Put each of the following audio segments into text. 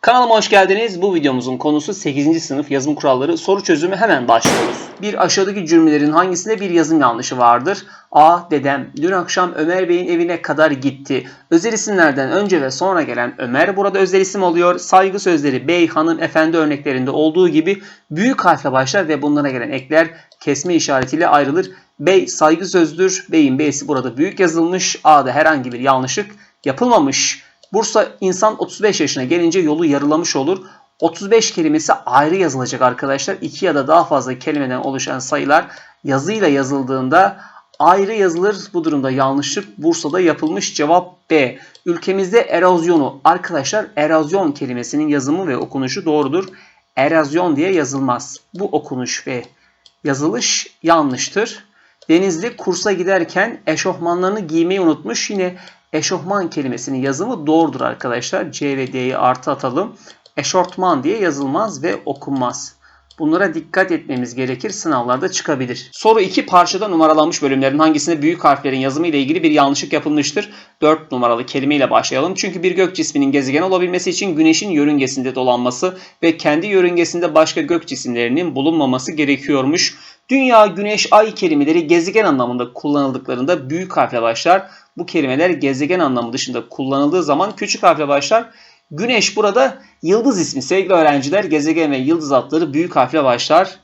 Kanalıma hoş geldiniz. Bu videomuzun konusu 8. sınıf yazım kuralları. Soru çözümü hemen başlıyoruz. Bir aşağıdaki cümlelerin hangisinde bir yazım yanlışı vardır? A. Dedem dün akşam Ömer Bey'in evine kadar gitti. Özel isimlerden önce ve sonra gelen Ömer burada özel isim oluyor. Saygı sözleri bey, hanım, efendi örneklerinde olduğu gibi büyük harfle başlar ve bunlara gelen ekler kesme işaretiyle ayrılır. Bey saygı sözdür. Bey'in B'si burada büyük yazılmış. A'da herhangi bir yanlışlık yapılmamış. Bursa insan 35 yaşına gelince yolu yarılamış olur. 35 kelimesi ayrı yazılacak arkadaşlar. İki ya da daha fazla kelimeden oluşan sayılar yazıyla yazıldığında ayrı yazılır. Bu durumda yanlışlık Bursa'da yapılmış. Cevap B. Ülkemizde erozyonu arkadaşlar erozyon kelimesinin yazımı ve okunuşu doğrudur. Erozyon diye yazılmaz. Bu okunuş ve yazılış yanlıştır. Denizli kursa giderken eşofmanlarını giymeyi unutmuş. Yine eşofman kelimesinin yazımı doğrudur arkadaşlar. C ve D'yi artı atalım. Eşortman diye yazılmaz ve okunmaz. Bunlara dikkat etmemiz gerekir. Sınavlarda çıkabilir. Soru 2 parçada numaralanmış bölümlerin hangisinde büyük harflerin yazımı ile ilgili bir yanlışlık yapılmıştır? 4 numaralı kelimeyle başlayalım. Çünkü bir gök cisminin gezegen olabilmesi için güneşin yörüngesinde dolanması ve kendi yörüngesinde başka gök cisimlerinin bulunmaması gerekiyormuş. Dünya, güneş, ay kelimeleri gezegen anlamında kullanıldıklarında büyük harfle başlar. Bu kelimeler gezegen anlamı dışında kullanıldığı zaman küçük harfle başlar. Güneş burada yıldız ismi. Sevgili öğrenciler gezegen ve yıldız adları büyük harfle başlar.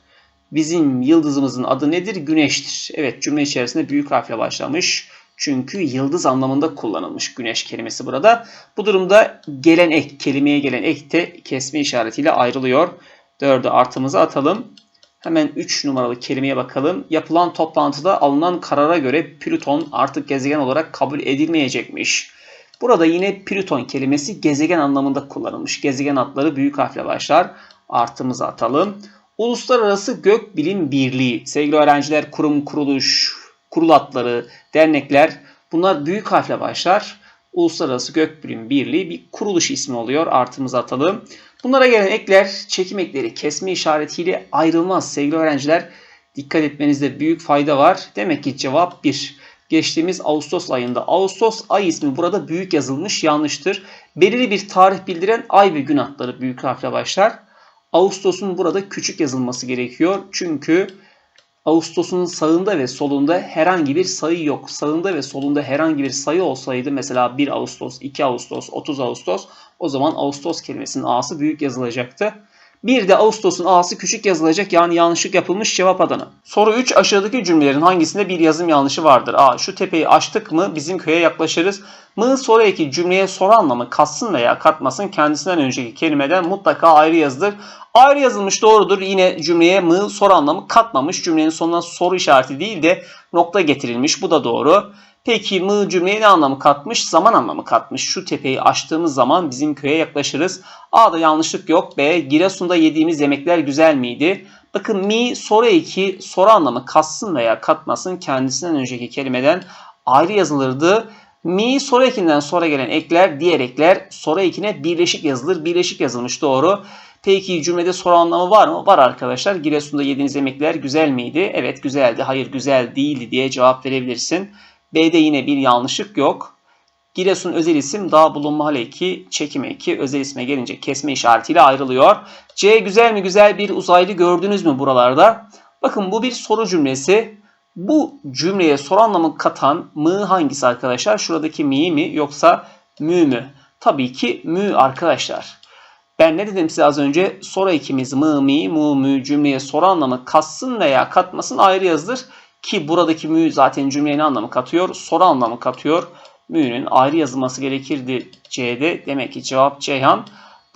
Bizim yıldızımızın adı nedir? Güneştir. Evet cümle içerisinde büyük harfle başlamış. Çünkü yıldız anlamında kullanılmış güneş kelimesi burada. Bu durumda gelen ek, kelimeye gelen ek de kesme işaretiyle ayrılıyor. 4'ü artımızı atalım. Hemen 3 numaralı kelimeye bakalım. Yapılan toplantıda alınan karara göre Plüton artık gezegen olarak kabul edilmeyecekmiş. Burada yine Plüton kelimesi gezegen anlamında kullanılmış. Gezegen adları büyük harfle başlar. Artımızı atalım. Uluslararası Gökbilim Birliği. Sevgili öğrenciler kurum, kuruluş, kurul adları, dernekler bunlar büyük harfle başlar. Uluslararası Gökbilim Birliği bir kuruluş ismi oluyor. Artımızı atalım. Bunlara gelen ekler çekim ekleri kesme işaretiyle ayrılmaz sevgili öğrenciler. Dikkat etmenizde büyük fayda var. Demek ki cevap 1. Geçtiğimiz Ağustos ayında Ağustos ay ismi burada büyük yazılmış yanlıştır. Belirli bir tarih bildiren ay ve gün adları büyük harfle başlar. Ağustos'un burada küçük yazılması gerekiyor. Çünkü Ağustos'un sağında ve solunda herhangi bir sayı yok. Sağında ve solunda herhangi bir sayı olsaydı mesela 1 Ağustos, 2 Ağustos, 30 Ağustos o zaman Ağustos kelimesinin A'sı büyük yazılacaktı. Bir de Ağustos'un A'sı küçük yazılacak yani yanlışlık yapılmış cevap Adana. Soru 3 aşağıdaki cümlelerin hangisinde bir yazım yanlışı vardır? A. Şu tepeyi aştık mı bizim köye yaklaşırız. Mı soru eki cümleye soru anlamı katsın veya katmasın kendisinden önceki kelimeden mutlaka ayrı yazılır. Ayrı yazılmış doğrudur. Yine cümleye mı soru anlamı katmamış. Cümlenin sonuna soru işareti değil de nokta getirilmiş. Bu da doğru. Peki mı cümleye ne anlamı katmış? Zaman anlamı katmış. Şu tepeyi aştığımız zaman bizim köye yaklaşırız. A'da yanlışlık yok. B. Giresun'da yediğimiz yemekler güzel miydi? Bakın mi soru eki soru anlamı katsın veya katmasın kendisinden önceki kelimeden ayrı yazılırdı. Mi soru ekinden sonra gelen ekler, diğer ekler soru ekine birleşik yazılır. Birleşik yazılmış doğru. Peki cümlede soru anlamı var mı? Var arkadaşlar. Giresun'da yediğiniz yemekler güzel miydi? Evet güzeldi. Hayır güzel değildi diye cevap verebilirsin. B'de yine bir yanlışlık yok. Giresun özel isim daha bulunma hal eki, çekim eki özel isme gelince kesme işaretiyle ayrılıyor. C güzel mi güzel bir uzaylı gördünüz mü buralarda? Bakın bu bir soru cümlesi. Bu cümleye soru anlamı katan mı hangisi arkadaşlar? Şuradaki mi mi yoksa mü mü? Tabii ki mü arkadaşlar. Ben ne dedim size az önce? Soru ekimiz mı mi mu mü cümleye soru anlamı katsın veya katmasın ayrı yazılır. Ki buradaki mü zaten cümleye ne anlamı katıyor? Soru anlamı katıyor. Mü'nün ayrı yazılması gerekirdi C'de. Demek ki cevap Ceyhan.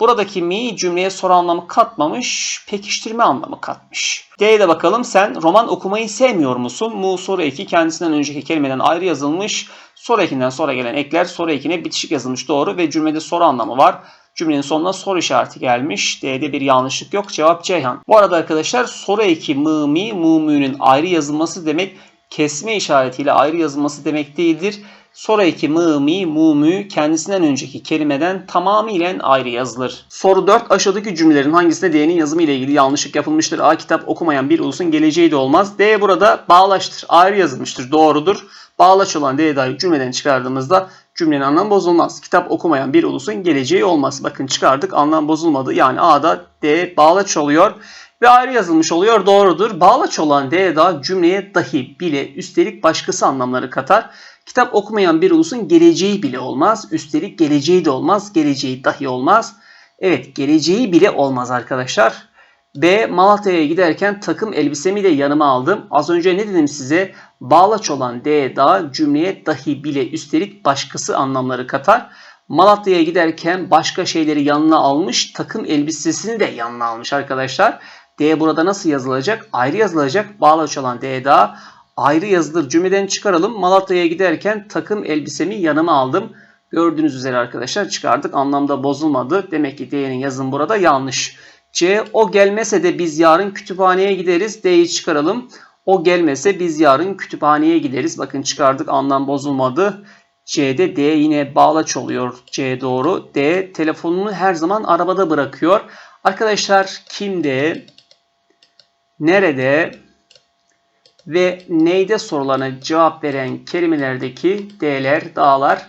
Buradaki mi cümleye soru anlamı katmamış, pekiştirme anlamı katmış. D'ye de bakalım. Sen roman okumayı sevmiyor musun? Mu soru eki kendisinden önceki kelimeden ayrı yazılmış. Soru ekinden sonra gelen ekler soru ekine bitişik yazılmış doğru ve cümlede soru anlamı var. Cümlenin sonuna soru işareti gelmiş. D'de bir yanlışlık yok. Cevap Ceyhan. Bu arada arkadaşlar soru eki mı mi mu mü'nün ayrı yazılması demek kesme işaretiyle ayrı yazılması demek değildir. Soru eki mı mi mu mü kendisinden önceki kelimeden tamamıyla ayrı yazılır. Soru 4 aşağıdaki cümlelerin hangisinde D'nin yazımı ile ilgili yanlışlık yapılmıştır? A kitap okumayan bir ulusun geleceği de olmaz. D burada bağlaştır. Ayrı yazılmıştır. Doğrudur. Bağlaç olan D'ye dair cümleden çıkardığımızda Cümlenin anlamı bozulmaz. Kitap okumayan bir ulusun geleceği olmaz. Bakın çıkardık anlam bozulmadı. Yani A'da D bağlaç oluyor ve ayrı yazılmış oluyor. Doğrudur. Bağlaç olan D da cümleye dahi, bile, üstelik başkası anlamları katar. Kitap okumayan bir ulusun geleceği bile olmaz. Üstelik geleceği de olmaz. Geleceği dahi olmaz. Evet geleceği bile olmaz arkadaşlar. B. Malatya'ya giderken takım elbisemi de yanıma aldım. Az önce ne dedim size? Bağlaç olan D da cümleye dahi bile üstelik başkası anlamları katar. Malatya'ya giderken başka şeyleri yanına almış, takım elbisesini de yanına almış arkadaşlar. D burada nasıl yazılacak? Ayrı yazılacak. Bağlaç olan D da ayrı yazılır. Cümleden çıkaralım. Malatya'ya giderken takım elbisemi yanıma aldım. Gördüğünüz üzere arkadaşlar çıkardık. Anlamda bozulmadı. Demek ki D'nin yazım burada yanlış. C. O gelmese de biz yarın kütüphaneye gideriz. D'yi çıkaralım. O gelmese biz yarın kütüphaneye gideriz. Bakın çıkardık anlam bozulmadı. C'de D yine bağlaç oluyor. C doğru. D telefonunu her zaman arabada bırakıyor. Arkadaşlar kimde, nerede ve neyde sorularına cevap veren kelimelerdeki D'ler, dağlar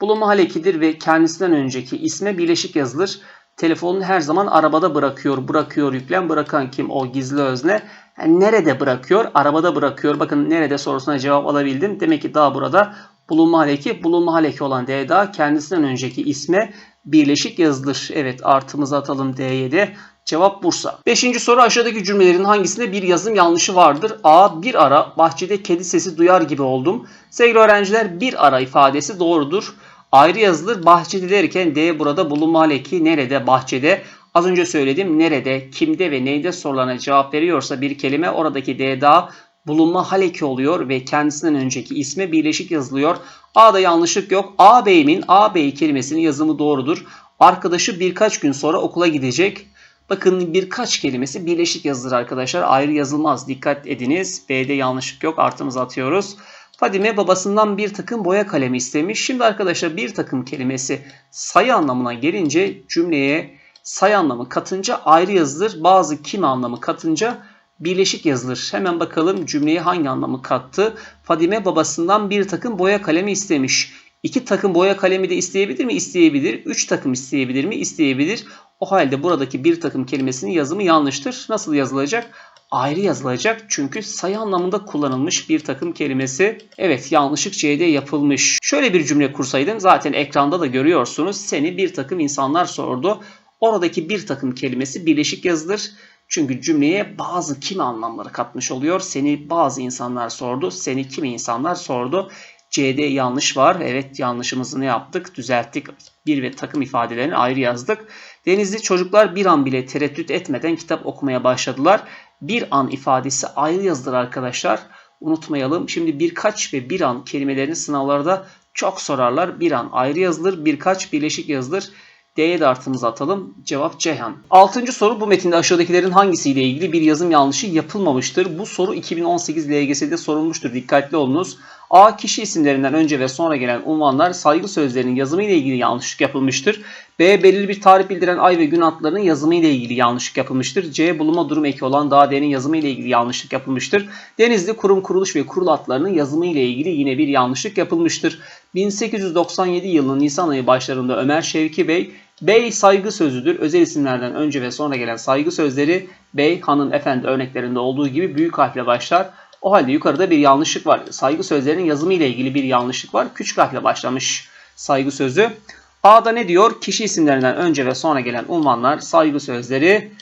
bulunma hal ekidir ve kendisinden önceki isme birleşik yazılır. Telefonunu her zaman arabada bırakıyor. Bırakıyor yüklem. Bırakan kim? O gizli özne. Yani nerede bırakıyor? Arabada bırakıyor. Bakın nerede sorusuna cevap alabildim. Demek ki daha burada bulunma haleki. Bulunma haleki olan D daha kendisinden önceki isme birleşik yazılır. Evet artımızı atalım D'ye de. Cevap Bursa. Beşinci soru aşağıdaki cümlelerin hangisinde bir yazım yanlışı vardır? A. Bir ara bahçede kedi sesi duyar gibi oldum. Sevgili öğrenciler bir ara ifadesi doğrudur. Ayrı yazılır. Bahçede derken D burada bulunma haleki nerede? Bahçede. Az önce söyledim. Nerede, kimde ve neyde sorularına cevap veriyorsa bir kelime oradaki D daha bulunma haleki oluyor ve kendisinden önceki isme birleşik yazılıyor. A'da yanlışlık yok. Ağabeyimin ağabey kelimesinin yazımı doğrudur. Arkadaşı birkaç gün sonra okula gidecek. Bakın birkaç kelimesi birleşik yazılır arkadaşlar. Ayrı yazılmaz. Dikkat ediniz. B'de yanlışlık yok. Artımızı atıyoruz. Fadime babasından bir takım boya kalemi istemiş. Şimdi arkadaşlar bir takım kelimesi sayı anlamına gelince cümleye sayı anlamı katınca ayrı yazılır. Bazı kim anlamı katınca birleşik yazılır. Hemen bakalım cümleye hangi anlamı kattı. Fadime babasından bir takım boya kalemi istemiş. İki takım boya kalemi de isteyebilir mi? İsteyebilir. Üç takım isteyebilir mi? İsteyebilir. O halde buradaki bir takım kelimesinin yazımı yanlıştır. Nasıl yazılacak? ayrı yazılacak. Çünkü sayı anlamında kullanılmış bir takım kelimesi. Evet yanlışlık C'de yapılmış. Şöyle bir cümle kursaydım zaten ekranda da görüyorsunuz. Seni bir takım insanlar sordu. Oradaki bir takım kelimesi birleşik yazılır. Çünkü cümleye bazı kim anlamları katmış oluyor. Seni bazı insanlar sordu. Seni kimi insanlar sordu. C'de yanlış var. Evet yanlışımızı ne yaptık? Düzelttik. Bir ve takım ifadelerini ayrı yazdık. Denizli çocuklar bir an bile tereddüt etmeden kitap okumaya başladılar. Bir an ifadesi ayrı yazılır arkadaşlar. Unutmayalım. Şimdi birkaç ve bir an kelimelerini sınavlarda çok sorarlar. Bir an ayrı yazılır. Birkaç birleşik yazılır. D'ye de artımızı atalım. Cevap Ceyhan. Altıncı soru bu metinde aşağıdakilerin hangisiyle ilgili bir yazım yanlışı yapılmamıştır? Bu soru 2018 LGS'de sorulmuştur. Dikkatli olunuz. A. Kişi isimlerinden önce ve sonra gelen unvanlar saygı sözlerinin yazımı ile ilgili yanlışlık yapılmıştır. B. Belirli bir tarih bildiren ay ve gün adlarının yazımı ile ilgili yanlışlık yapılmıştır. C. Bulunma durum eki olan dağ D'nin yazımı ile ilgili yanlışlık yapılmıştır. Denizli kurum kuruluş ve kurul adlarının yazımı ile ilgili yine bir yanlışlık yapılmıştır. 1897 yılının Nisan ayı başlarında Ömer Şevki Bey Bey saygı sözüdür. Özel isimlerden önce ve sonra gelen saygı sözleri bey, hanım, efendi örneklerinde olduğu gibi büyük harfle başlar. O halde yukarıda bir yanlışlık var. Saygı sözlerinin yazımı ile ilgili bir yanlışlık var. Küçük harfle başlamış saygı sözü. A'da ne diyor? Kişi isimlerinden önce ve sonra gelen unvanlar, saygı sözleri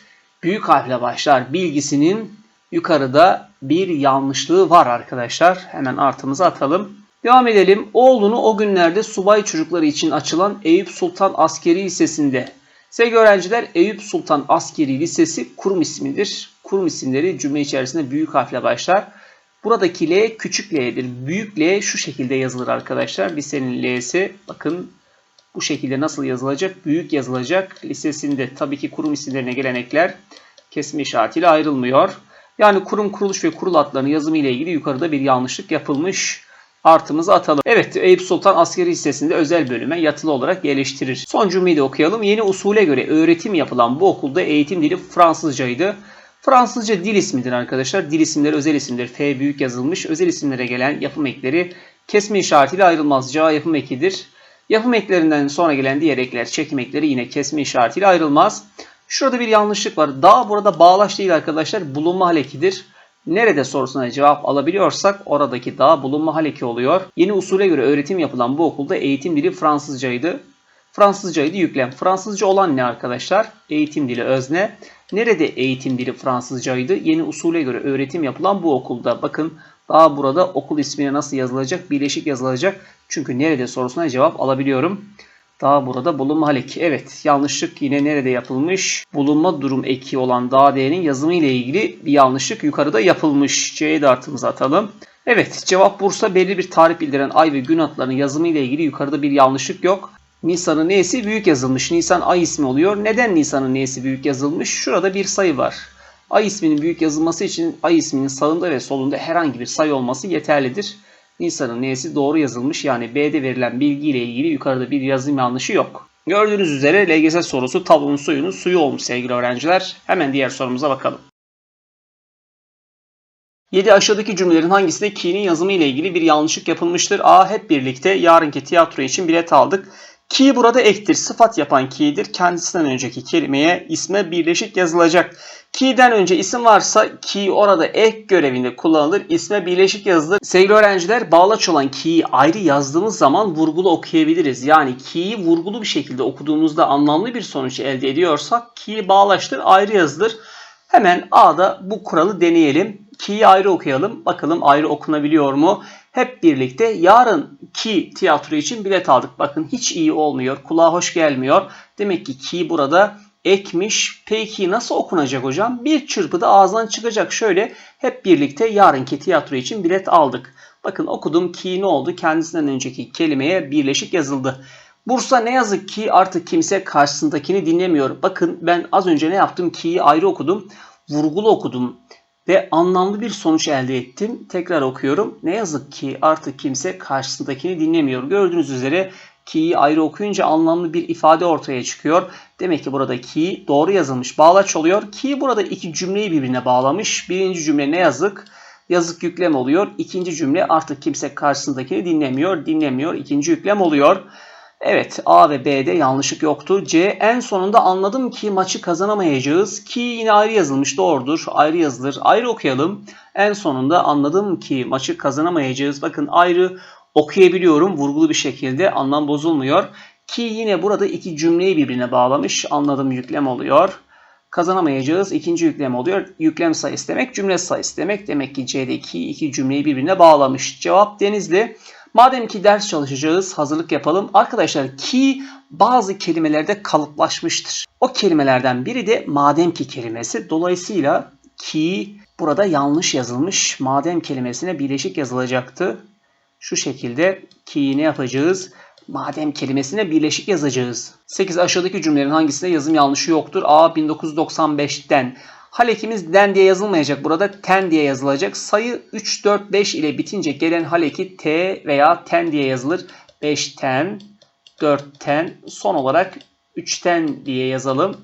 büyük harfle başlar. Bilgisinin yukarıda bir yanlışlığı var arkadaşlar. Hemen artımızı atalım. Devam edelim. Oğlunu o günlerde subay çocukları için açılan Eyüp Sultan Askeri Lisesi'nde. Sevgili öğrenciler Eyüp Sultan Askeri Lisesi kurum ismidir. Kurum isimleri cümle içerisinde büyük harfle başlar. Buradaki L küçük L'dir. Büyük L şu şekilde yazılır arkadaşlar. Lisenin L'si bakın bu şekilde nasıl yazılacak? Büyük yazılacak. Lisesinde tabii ki kurum isimlerine gelen ekler kesme işaretiyle ayrılmıyor. Yani kurum, kuruluş ve kurul adlarının yazımı ile ilgili yukarıda bir yanlışlık yapılmış. Artımızı atalım. Evet Eyüp Sultan Askeri Lisesi'nde özel bölüme yatılı olarak yerleştirir. Son cümleyi de okuyalım. Yeni usule göre öğretim yapılan bu okulda eğitim dili Fransızcaydı. Fransızca dil ismidir arkadaşlar. Dil isimleri özel isimdir. F büyük yazılmış. Özel isimlere gelen yapım ekleri kesme işaretiyle ayrılmaz. C yapım ekidir. Yapım eklerinden sonra gelen diğer ekler çekim ekleri yine kesme işaretiyle ayrılmaz. Şurada bir yanlışlık var. Dağ burada bağlaç değil arkadaşlar. Bulunma halekidir. Nerede sorusuna cevap alabiliyorsak oradaki dağ bulunma haleki oluyor. Yeni usule göre öğretim yapılan bu okulda eğitim dili Fransızcaydı. Fransızcaydı yüklem. Fransızca olan ne arkadaşlar? Eğitim dili özne. Nerede eğitim dili Fransızcaydı? Yeni usule göre öğretim yapılan bu okulda. Bakın daha burada okul ismine nasıl yazılacak? Birleşik yazılacak. Çünkü nerede sorusuna cevap alabiliyorum. Daha burada bulunma hal. Evet yanlışlık yine nerede yapılmış? Bulunma durum eki olan daha değerin yazımı ile ilgili bir yanlışlık yukarıda yapılmış. C'ye de artımızı atalım. Evet cevap Bursa belli bir tarih bildiren ay ve gün adlarının yazımı ile ilgili yukarıda bir yanlışlık yok. Nisan'ın neyesi büyük yazılmış. Nisan ay ismi oluyor. Neden Nisan'ın neyesi büyük yazılmış? Şurada bir sayı var. Ay isminin büyük yazılması için ay isminin sağında ve solunda herhangi bir sayı olması yeterlidir. Nisan'ın neyesi doğru yazılmış yani B'de verilen bilgi ile ilgili yukarıda bir yazım yanlışı yok. Gördüğünüz üzere LGS sorusu tablonun suyunun suyu olmuş sevgili öğrenciler. Hemen diğer sorumuza bakalım. 7 aşağıdaki cümlelerin hangisinde ki'nin yazımı ile ilgili bir yanlışlık yapılmıştır? A. Hep birlikte yarınki tiyatro için bilet aldık. Ki burada ektir. Sıfat yapan ki'dir. Kendisinden önceki kelimeye isme birleşik yazılacak. Ki'den önce isim varsa ki orada ek görevinde kullanılır. İsme birleşik yazılır. Sevgili öğrenciler bağlaç olan ki'yi ayrı yazdığımız zaman vurgulu okuyabiliriz. Yani ki'yi vurgulu bir şekilde okuduğumuzda anlamlı bir sonuç elde ediyorsak ki bağlaçtır ayrı yazılır. Hemen A'da bu kuralı deneyelim. Ki'yi ayrı okuyalım. Bakalım ayrı okunabiliyor mu? Hep birlikte yarın ki tiyatro için bilet aldık. Bakın hiç iyi olmuyor. Kulağa hoş gelmiyor. Demek ki ki burada ekmiş. Peki nasıl okunacak hocam? Bir çırpıda ağızdan çıkacak. Şöyle hep birlikte yarınki tiyatro için bilet aldık. Bakın okudum ki ne oldu? Kendisinden önceki kelimeye birleşik yazıldı. Bursa ne yazık ki artık kimse karşısındakini dinlemiyor. Bakın ben az önce ne yaptım? Ki'yi ayrı okudum. Vurgulu okudum ve anlamlı bir sonuç elde ettim. Tekrar okuyorum. Ne yazık ki artık kimse karşısındakini dinlemiyor. Gördüğünüz üzere ki'yi ayrı okuyunca anlamlı bir ifade ortaya çıkıyor. Demek ki burada ki doğru yazılmış bağlaç oluyor. Ki burada iki cümleyi birbirine bağlamış. Birinci cümle ne yazık? Yazık yüklem oluyor. İkinci cümle artık kimse karşısındakini dinlemiyor. Dinlemiyor. İkinci yüklem oluyor. Evet A ve B'de yanlışlık yoktu. C en sonunda anladım ki maçı kazanamayacağız. Ki yine ayrı yazılmış doğrudur. Ayrı yazılır. Ayrı okuyalım. En sonunda anladım ki maçı kazanamayacağız. Bakın ayrı okuyabiliyorum vurgulu bir şekilde anlam bozulmuyor. Ki yine burada iki cümleyi birbirine bağlamış. Anladım yüklem oluyor. Kazanamayacağız ikinci yüklem oluyor. Yüklem sayısı demek cümle sayısı demek. Demek ki C'deki iki cümleyi birbirine bağlamış. Cevap Denizli. Madem ki ders çalışacağız, hazırlık yapalım. Arkadaşlar ki bazı kelimelerde kalıplaşmıştır. O kelimelerden biri de madem ki kelimesi. Dolayısıyla ki burada yanlış yazılmış. Madem kelimesine birleşik yazılacaktı. Şu şekilde ki ne yapacağız? Madem kelimesine birleşik yazacağız. 8 aşağıdaki cümlelerin hangisinde yazım yanlışı yoktur? A 1995'ten Halekimiz den diye yazılmayacak. Burada ten diye yazılacak. Sayı 3, 4, 5 ile bitince gelen haleki t veya ten diye yazılır. 5'ten, 4'ten, son olarak 3'ten diye yazalım.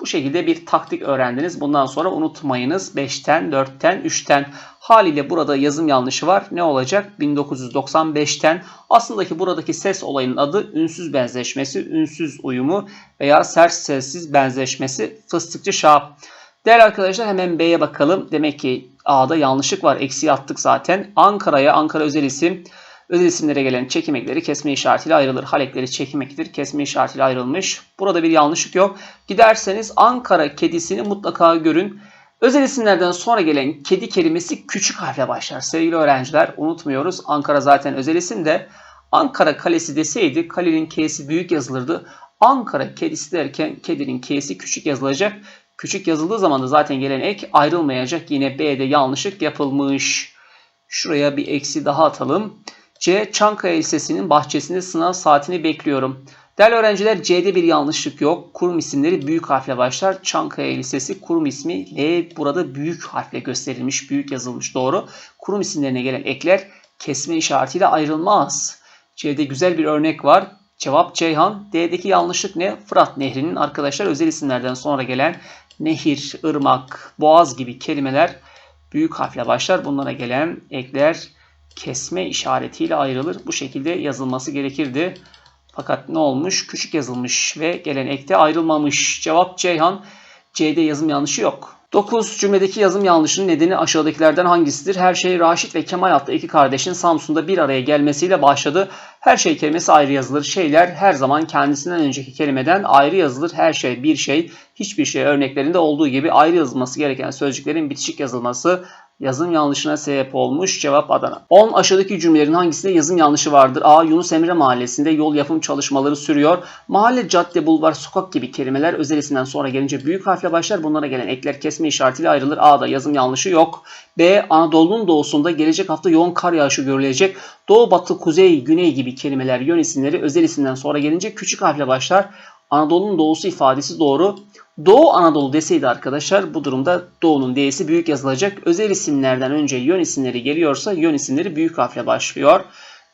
Bu şekilde bir taktik öğrendiniz. Bundan sonra unutmayınız. 5'ten, 4'ten, 3'ten. Haliyle burada yazım yanlışı var. Ne olacak? 1995'ten. Aslında ki buradaki ses olayının adı ünsüz benzeşmesi, ünsüz uyumu veya sert sessiz benzeşmesi. Fıstıkçı şahap. Değerli arkadaşlar hemen B'ye bakalım. Demek ki A'da yanlışlık var. Eksiği attık zaten. Ankara'ya Ankara özel isim. Özel isimlere gelen çekim ekleri kesme işaretiyle ayrılır. Hal ekleri çekim ekidir. Kesme işaretiyle ayrılmış. Burada bir yanlışlık yok. Giderseniz Ankara kedisini mutlaka görün. Özel isimlerden sonra gelen kedi kelimesi küçük harfle başlar. Sevgili öğrenciler unutmuyoruz. Ankara zaten özel isim de Ankara kalesi deseydi kalenin K'si büyük yazılırdı. Ankara kedisi derken kedinin K'si küçük yazılacak. Küçük yazıldığı zaman da zaten gelen ek ayrılmayacak. Yine B'de yanlışlık yapılmış. Şuraya bir eksi daha atalım. C. Çankaya Lisesi'nin bahçesinde sınav saatini bekliyorum. Değerli öğrenciler C'de bir yanlışlık yok. Kurum isimleri büyük harfle başlar. Çankaya Lisesi kurum ismi L burada büyük harfle gösterilmiş, büyük yazılmış doğru. Kurum isimlerine gelen ekler kesme işaretiyle ayrılmaz. C'de güzel bir örnek var. Cevap Ceyhan. D'deki yanlışlık ne? Fırat Nehri'nin arkadaşlar özel isimlerden sonra gelen nehir, ırmak, boğaz gibi kelimeler büyük harfle başlar. Bunlara gelen ekler kesme işaretiyle ayrılır. Bu şekilde yazılması gerekirdi. Fakat ne olmuş? Küçük yazılmış ve gelen ekte ayrılmamış. Cevap Ceyhan. C'de yazım yanlışı yok. 9. Cümledeki yazım yanlışının nedeni aşağıdakilerden hangisidir? Her şey Raşit ve Kemal adlı iki kardeşin Samsun'da bir araya gelmesiyle başladı. Her şey kelimesi ayrı yazılır. Şeyler her zaman kendisinden önceki kelimeden ayrı yazılır. Her şey bir şey, hiçbir şey örneklerinde olduğu gibi ayrı yazılması gereken sözcüklerin bitişik yazılması yazım yanlışına sebep olmuş. Cevap Adana. 10 aşağıdaki cümlelerin hangisinde yazım yanlışı vardır? A. Yunus Emre Mahallesi'nde yol yapım çalışmaları sürüyor. Mahalle, cadde, bulvar, sokak gibi kelimeler özel isimden sonra gelince büyük harfle başlar. Bunlara gelen ekler kesme işaretiyle ayrılır. A'da yazım yanlışı yok. B. Anadolu'nun doğusunda gelecek hafta yoğun kar yağışı görülecek. Doğu, batı, kuzey, güney gibi kelimeler yön isimleri özel isimden sonra gelince küçük harfle başlar. Anadolu'nun doğusu ifadesi doğru. Doğu Anadolu deseydi arkadaşlar bu durumda Doğu'nun D'si büyük yazılacak. Özel isimlerden önce yön isimleri geliyorsa yön isimleri büyük harfle başlıyor.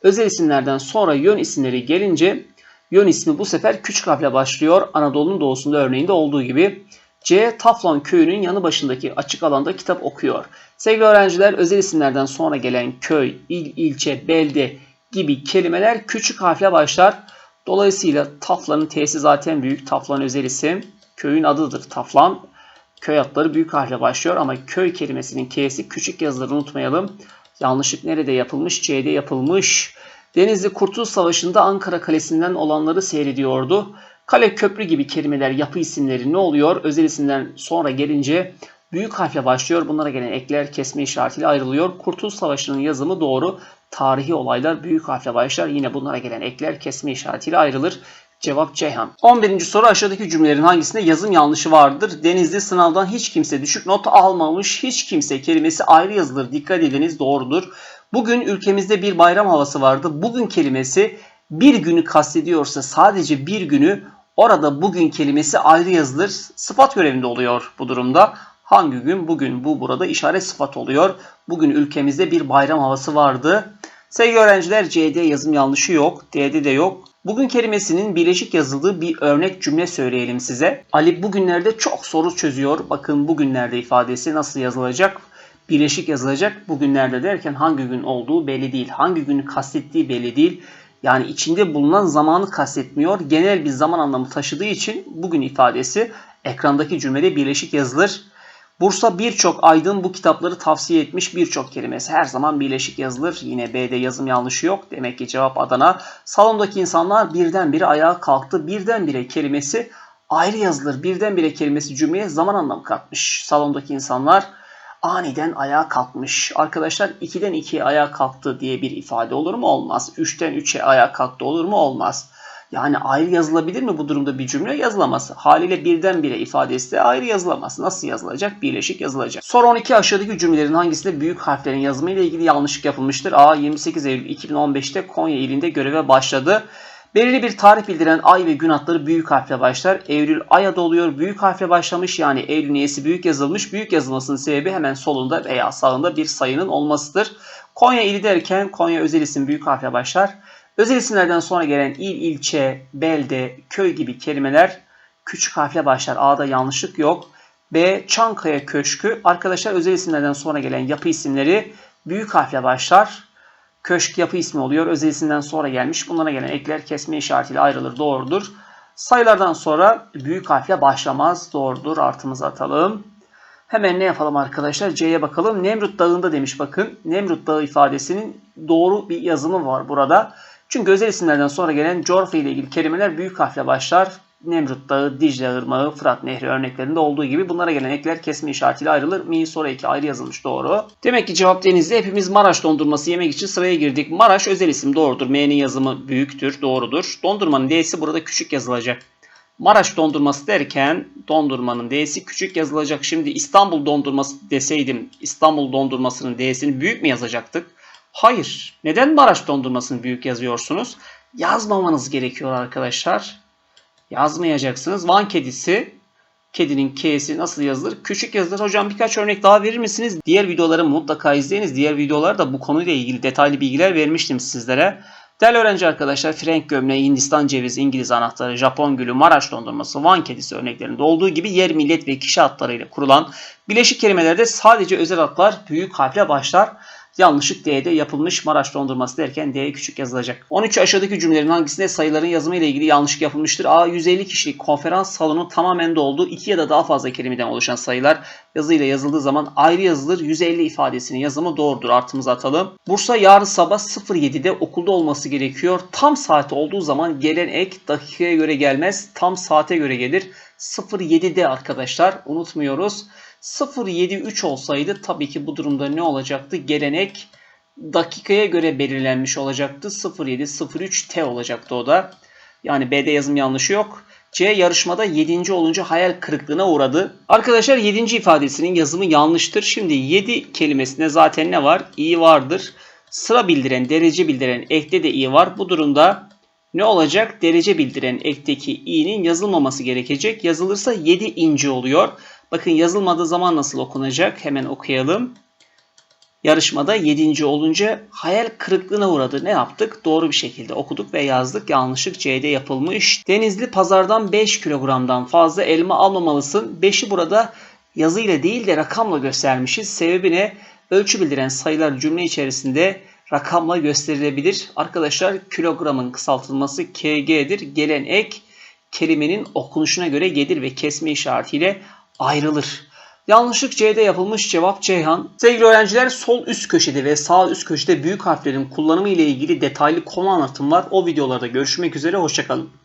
Özel isimlerden sonra yön isimleri gelince yön ismi bu sefer küçük harfle başlıyor. Anadolu'nun doğusunda örneğinde olduğu gibi. C. Taflon köyünün yanı başındaki açık alanda kitap okuyor. Sevgili öğrenciler özel isimlerden sonra gelen köy, il, ilçe, belde gibi kelimeler küçük harfle başlar. Dolayısıyla Taflan'ın T'si zaten büyük. Taflan özel isim. Köyün adıdır Taflan. Köy adları büyük harfle başlıyor ama köy kelimesinin K'si küçük yazılır unutmayalım. Yanlışlık nerede yapılmış? C'de yapılmış. Denizli Kurtuluş Savaşı'nda Ankara Kalesi'nden olanları seyrediyordu. Kale, köprü gibi kelimeler, yapı isimleri ne oluyor? Özel isimden sonra gelince büyük harfle başlıyor. Bunlara gelen ekler kesme işaretiyle ayrılıyor. Kurtuluş Savaşı'nın yazımı doğru. Tarihi olaylar büyük harfle başlar. Yine bunlara gelen ekler kesme işaretiyle ayrılır. Cevap Ceyhan. 11. soru aşağıdaki cümlelerin hangisinde yazım yanlışı vardır? Denizli sınavdan hiç kimse düşük not almamış. Hiç kimse kelimesi ayrı yazılır. Dikkat ediniz doğrudur. Bugün ülkemizde bir bayram havası vardı. Bugün kelimesi bir günü kastediyorsa sadece bir günü orada bugün kelimesi ayrı yazılır. Sıfat görevinde oluyor bu durumda. Hangi gün? Bugün. Bu burada işaret sıfat oluyor. Bugün ülkemizde bir bayram havası vardı. Sevgili öğrenciler C'de yazım yanlışı yok. D'de de yok. Bugün kelimesinin birleşik yazıldığı bir örnek cümle söyleyelim size. Ali bugünlerde çok soru çözüyor. Bakın bugünlerde ifadesi nasıl yazılacak? Birleşik yazılacak. Bugünlerde derken hangi gün olduğu belli değil. Hangi günü kastettiği belli değil. Yani içinde bulunan zamanı kastetmiyor. Genel bir zaman anlamı taşıdığı için bugün ifadesi ekrandaki cümlede birleşik yazılır. Bursa birçok aydın bu kitapları tavsiye etmiş birçok kelimesi her zaman birleşik yazılır. Yine B'de yazım yanlışı yok. Demek ki cevap Adana. Salondaki insanlar birdenbire ayağa kalktı. Birdenbire kelimesi ayrı yazılır. Birdenbire kelimesi cümleye zaman anlamı katmış. Salondaki insanlar aniden ayağa kalkmış. Arkadaşlar 2'den 2'ye ayağa kalktı diye bir ifade olur mu? Olmaz. 3'ten 3'e ayağa kalktı olur mu? Olmaz. Yani ayrı yazılabilir mi bu durumda bir cümle? Yazılamaz. Haliyle birdenbire ifadesi de ayrı yazılamaz. Nasıl yazılacak? Birleşik yazılacak. Soru 12 aşağıdaki cümlelerin hangisinde büyük harflerin yazımı ile ilgili yanlışlık yapılmıştır? A. 28 Eylül 2015'te Konya ilinde göreve başladı. Belirli bir tarih bildiren ay ve gün adları büyük harfle başlar. Eylül aya doluyor. Büyük harfle başlamış yani Eylül niyesi büyük yazılmış. Büyük yazılmasının sebebi hemen solunda veya sağında bir sayının olmasıdır. Konya ili derken Konya özel isim büyük harfle başlar. Özel isimlerden sonra gelen il, ilçe, belde, köy gibi kelimeler küçük harfle başlar. A'da yanlışlık yok. B. Çankaya Köşkü. Arkadaşlar özel isimlerden sonra gelen yapı isimleri büyük harfle başlar. Köşk yapı ismi oluyor. Özel isimden sonra gelmiş. Bunlara gelen ekler kesme işaretiyle ayrılır. Doğrudur. Sayılardan sonra büyük harfle başlamaz. Doğrudur. Artımızı atalım. Hemen ne yapalım arkadaşlar? C'ye bakalım. Nemrut Dağı'nda demiş bakın. Nemrut Dağı ifadesinin doğru bir yazımı var burada. Çünkü özel isimlerden sonra gelen coğrafya ile ilgili kelimeler büyük harfle başlar. Nemrut Dağı, Dicle Irmağı, Fırat Nehri örneklerinde olduğu gibi bunlara gelen ekler kesme işaretiyle ayrılır. Mi soru eki ayrı yazılmış doğru. Demek ki cevap denizde hepimiz Maraş dondurması yemek için sıraya girdik. Maraş özel isim doğrudur. M'nin yazımı büyüktür doğrudur. Dondurmanın D'si burada küçük yazılacak. Maraş dondurması derken dondurmanın D'si küçük yazılacak. Şimdi İstanbul dondurması deseydim İstanbul dondurmasının D'sini büyük mü yazacaktık? Hayır. Neden Maraş dondurmasını büyük yazıyorsunuz? Yazmamanız gerekiyor arkadaşlar. Yazmayacaksınız. Van kedisi. Kedinin K'si nasıl yazılır? Küçük yazılır. Hocam birkaç örnek daha verir misiniz? Diğer videoları mutlaka izleyiniz. Diğer videolarda bu konuyla ilgili detaylı bilgiler vermiştim sizlere. Değerli öğrenci arkadaşlar Frenk gömleği, Hindistan cevizi, İngiliz anahtarı, Japon gülü, Maraş dondurması, Van kedisi örneklerinde olduğu gibi yer, millet ve kişi adlarıyla kurulan bileşik kelimelerde sadece özel adlar büyük harfle başlar. Yanlışlık D'de yapılmış Maraş dondurması derken D küçük yazılacak. 13 aşağıdaki cümlelerin hangisinde sayıların yazımı ile ilgili yanlışlık yapılmıştır? A. 150 kişilik konferans salonu tamamen doldu. 2 ya da daha fazla kelimeden oluşan sayılar yazıyla yazıldığı zaman ayrı yazılır. 150 ifadesinin yazımı doğrudur. Artımızı atalım. Bursa yarın sabah 07'de okulda olması gerekiyor. Tam saati olduğu zaman gelen ek dakikaya göre gelmez. Tam saate göre gelir. 07'de arkadaşlar unutmuyoruz. 073 olsaydı tabii ki bu durumda ne olacaktı? Gelenek dakikaya göre belirlenmiş olacaktı. 0703 T olacaktı o da. Yani B'de yazım yanlışı yok. C yarışmada 7. olunca hayal kırıklığına uğradı. Arkadaşlar 7. ifadesinin yazımı yanlıştır. Şimdi 7 kelimesinde zaten ne var? İ vardır. Sıra bildiren, derece bildiren ekte de i var. Bu durumda ne olacak? Derece bildiren ekteki i'nin yazılmaması gerekecek. Yazılırsa 7 inci oluyor. Bakın yazılmadığı zaman nasıl okunacak? Hemen okuyalım. Yarışmada 7. olunca hayal kırıklığına uğradı. Ne yaptık? Doğru bir şekilde okuduk ve yazdık. Yanlışlık C'de yapılmış. Denizli pazardan 5 kilogramdan fazla elma almamalısın. 5'i burada yazıyla değil de rakamla göstermişiz. Sebebi ne? Ölçü bildiren sayılar cümle içerisinde rakamla gösterilebilir. Arkadaşlar kilogramın kısaltılması KG'dir. Gelen ek kelimenin okunuşuna göre gelir ve kesme işaretiyle ayrılır. Yanlışlık C'de yapılmış cevap Ceyhan. Sevgili öğrenciler sol üst köşede ve sağ üst köşede büyük harflerin kullanımı ile ilgili detaylı konu anlatım var. O videolarda görüşmek üzere. Hoşçakalın.